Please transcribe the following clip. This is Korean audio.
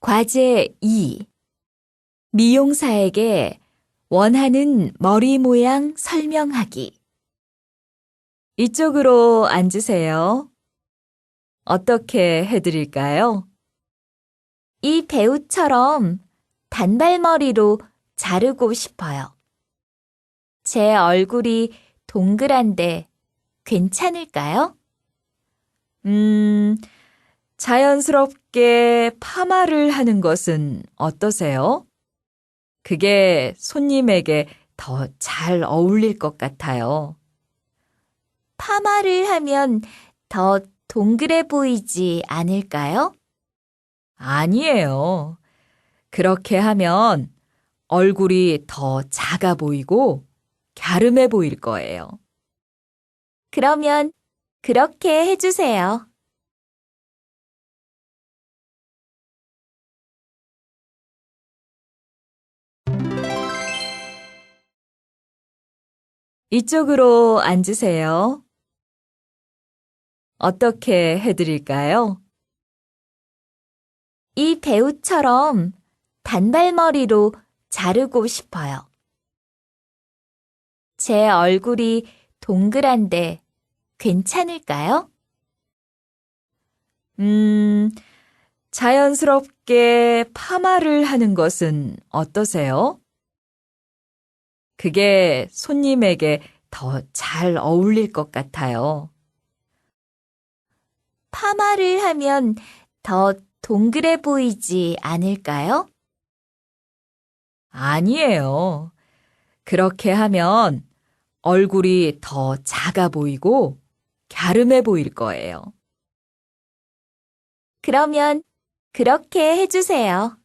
과제 2. 미용사에게 원하는 머리 모양 설명하기. 이쪽으로 앉으세요. 어떻게 해드릴까요? 이 배우처럼 단발머리로 자르고 싶어요. 제 얼굴이 동그란데 괜찮을까요? 음, 자연스럽게 파마를 하는 것은 어떠세요? 그게 손님에게 더 잘 어울릴 것 같아요. 파마를 하면 더 동그래 보이지 않을까요? 아니에요. 그렇게 하면 얼굴이 더 작아 보이고 갸름해 보일 거예요. 그러면 그렇게 해주세요. 이쪽으로 앉으세요. 어떻게 해드릴까요? 이 배우처럼 단발머리로 자르고 싶어요. 제 얼굴이 동그란데 괜찮을까요? 음, 자연스럽게 파마를 하는 것은 어떠세요? 그게 손님에게 더 잘 어울릴 것 같아요. 파마를 하면 더 동그래 보이지 않을까요? 아니에요. 그렇게 하면 얼굴이 더 작아 보이고 갸름해 보일 거예요. 그러면 그렇게 해주세요.